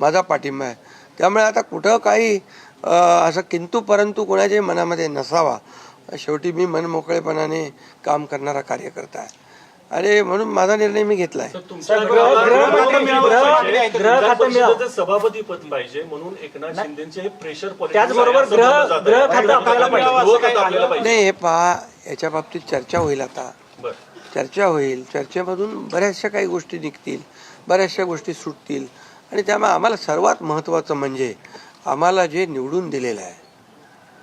माझा पाठिंबा आहे. त्यामुळे आता कुठं काही असं किंतु परंतु कोणाच्याही मनामध्ये नसावा. शेवटी मी मनमोकळेपणाने काम करणारा कार्यकर्ता आहे. आणि म्हणून माझा निर्णय मी घेतला सभापती पद पाहिजे म्हणून एकनाथ शिंदेचे प्रेशर नाही हे पहा याच्या बाबतीत चर्चा होईल आता. बरं. चर्चा होईल. चर्चेमधून बऱ्याचशा काही गोष्टी निघतील. बऱ्याचशा गोष्टी सुटतील. आणि त्यामुळे आम्हाला सर्वात महत्त्वाचं म्हणजे आम्हाला जे निवडून दिलेलं आहे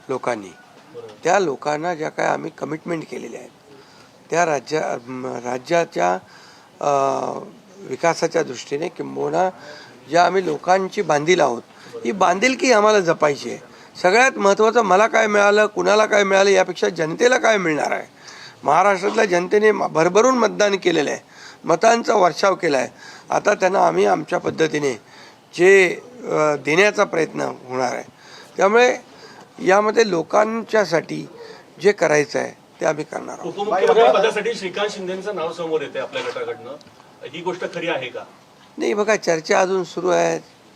लोकांनी त्या लोकांना ज्या काय आम्ही कमिटमेंट केलेल्या आहेत त्या राज्या राज्याच्या विकासाच्या दृष्टीने किंबहुना ज्या आम्ही लोकांची बांधील आहोत ही बांधिलकी आम्हाला जपायची आहे. सगळ्यात महत्त्वाचं मला काय मिळालं कुणाला काय मिळालं यापेक्षा जनतेला काय मिळणार आहे? महाराष्ट्रातल्या जनतेने भरभरून मतदान केलेलं आहे. मतांचा वर्षाव केला आहे. आता त्यांना आम्ही आमच्या पद्धतीने जे देण्याचा प्रयत्न होणार आहे. त्यामुळे यामध्ये लोकांच्यासाठी जे करायचं आहे ते आम्ही करणार आहोत. पदासाठी श्रीकांत शिंदेचं नाव समोर येते आपल्या गटाकडनं. ही गोष्ट खरी आहे का? नाही बघा चर्चा अजून सुरू आहे.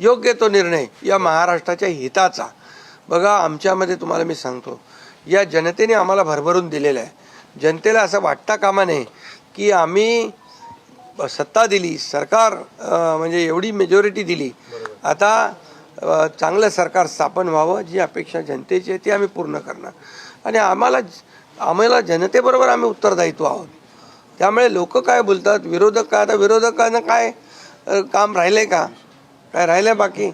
योग्य तो निर्णय या महाराष्ट्राच्या हिताचा. बघा आमच्यामध्ये तुम्हाला मी सांगतो या जनतेने आम्हाला भरभरून दिलेलं आहे. जनतेला असं वाटता कामा नये की आम्ही सत्ता दिली सरकार म्हणजे एवढी मेजॉरिटी दिली. आता चांगलं सरकार स्थापन व्हावं जी अपेक्षा जनतेची आहे ती आम्ही पूर्ण करणार. आणि आम्हाला आम्हाला जनतेबरोबर आम्ही उत्तरदायित्व आहोत. त्यामुळे लोक काय बोलतात? विरोधक काय? आता विरोधकांना काय काम राहिलं आहे का? काय राहिलंय बाकी?